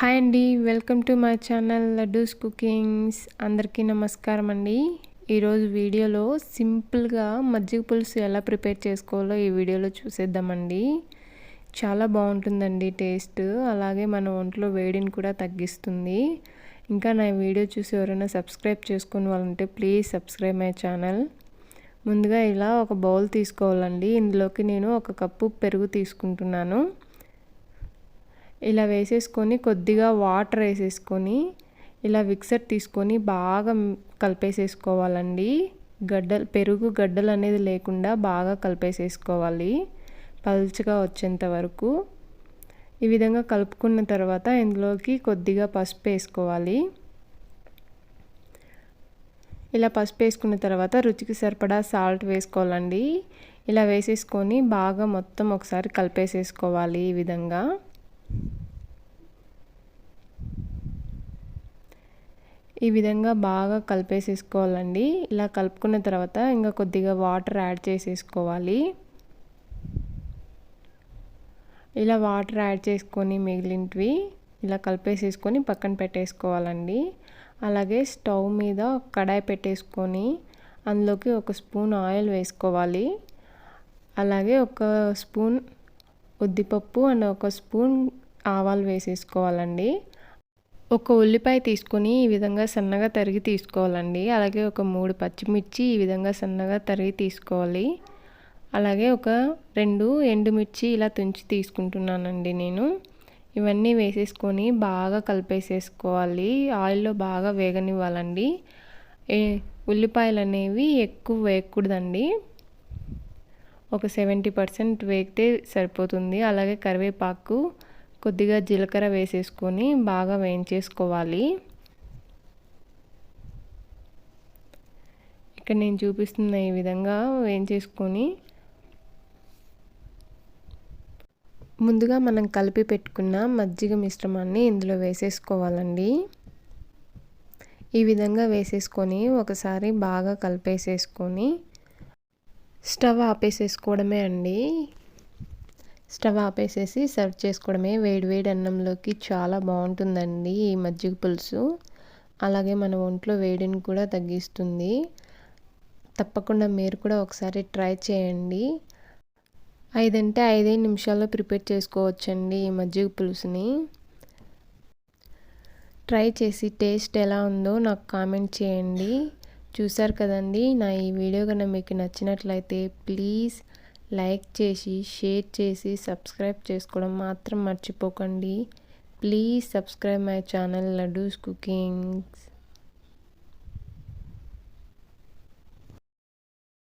Hi అండి welcome to my channel Laddus cookings. అందరికీ నమస్కారం అండి. ఈరోజు వీడియోలో సింపుల్గా మజ్జిగ పులుసు ఎలా ప్రిపేర్ చేసుకోవాలో ఈ వీడియోలో చూసేద్దామండి. చాలా బాగుంటుందండి టేస్ట్. అలాగే మన ఒంట్లో వేడిని కూడా తగ్గిస్తుంది. ఇంకా నా వీడియో చూసి ఎవరైనా సబ్స్క్రైబ్ చేసుకుని వాళ్ళంటే ప్లీజ్ సబ్స్క్రైబ్ మై ఛానల్. ముందుగా ఇలా ఒక బౌల్ తీసుకోవాలండి. ఇందులోకి నేను ఒక కప్పు పెరుగు తీసుకుంటున్నాను. ఇలా వేసేసుకొని కొద్దిగా వాటర్ వేసేసుకొని ఇలా విక్సర్ తీసుకొని బాగా కలిపేసేసుకోవాలండి. గడ్డలు పెరుగు గడ్డలు అనేది లేకుండా బాగా కలిపేసేసుకోవాలి పల్చగా వచ్చేంత వరకు. ఈ విధంగా కలుపుకున్న తర్వాత ఇందులోకి కొద్దిగా పసుపు వేసుకోవాలి. ఇలా పసుపు వేసుకున్న తర్వాత రుచికి సరిపడా సాల్ట్ వేసుకోవాలండి. ఇలా వేసేసుకొని బాగా మొత్తం ఒకసారి కలిపేసేసుకోవాలి ఈ విధంగా. ఈ విధంగా బాగా కలిపేసేసుకోవాలండి. ఇలా కలుపుకున్న తర్వాత ఇంకా కొద్దిగా వాటర్ యాడ్ చేసేసుకోవాలి. ఇలా వాటర్ యాడ్ చేసుకొని మిగిలినవి ఇలా కలిపేసేసుకొని పక్కన పెట్టేసుకోవాలండి. అలాగే స్టవ్ మీద కడాయి పెట్టేసుకొని అందులోకి ఒక స్పూన్ ఆయిల్ వేసుకోవాలి. అలాగే ఒక స్పూన్ ఉద్దిపప్పు అండ్ ఒక స్పూన్ ఆవాలు వేసేసుకోవాలండి. ఒక ఉల్లిపాయ తీసుకొని ఈ విధంగా సన్నగా తరిగి తీసుకోవాలండి. అలాగే ఒక మూడు పచ్చిమిర్చి ఈ విధంగా సన్నగా తరిగి తీసుకోవాలి. అలాగే ఒక రెండు ఎండుమిర్చి ఇలా తుంచి తీసుకుంటున్నానండి నేను. ఇవన్నీ వేసేసుకొని బాగా కలిపేసేసుకోవాలి. ఆయిల్లో బాగా వేగనివ్వాలండి. ఉల్లిపాయలు అనేవి ఎక్కువ వేయకూడదండి. ఒక సెవెంటీ పర్సెంట్ వేగితే సరిపోతుంది. అలాగే కరివేపాకు కొద్దిగా జీలకర్ర వేసేసుకొని బాగా వేయించేసుకోవాలి. ఇక్కడ నేను చూపిస్తున్న ఈ విధంగా వేయించేసుకొని ముందుగా మనం కలిపి పెట్టుకున్న మజ్జిగ మిశ్రమాన్ని ఇందులో వేసేసుకోవాలండి. ఈ విధంగా వేసేసుకొని ఒకసారి బాగా కలిపేసేసుకొని స్టవ్ ఆపేసేసుకోవడమే అండి. స్టవ్ ఆపేసేసి సర్వ్ చేసుకోవడమే. వేడివేడి అన్నంలోకి చాలా బాగుంటుందండి ఈ మజ్జిగ పులుసు. అలాగే మన ఒంట్లో వేడిని కూడా తగ్గిస్తుంది. తప్పకుండా మీరు కూడా ఒకసారి ట్రై చేయండి. ఐదంటే ఐదైదు నిమిషాల్లో ప్రిపేర్ చేసుకోవచ్చండి ఈ మజ్జిగ పులుసుని. ట్రై చేసి టేస్ట్ ఎలా ఉందో నాకు కామెంట్ చేయండి. చూసారు కదండి? నా ఈ వీడియో కన్నా మీకు నచ్చినట్లయితే ప్లీజ్ లైక్ చేసి షేర్ చేసి సబ్స్క్రైబ్ చేసుకోవడం మాత్రం మర్చిపోకండి. Please subscribe my channel Laddus cookings.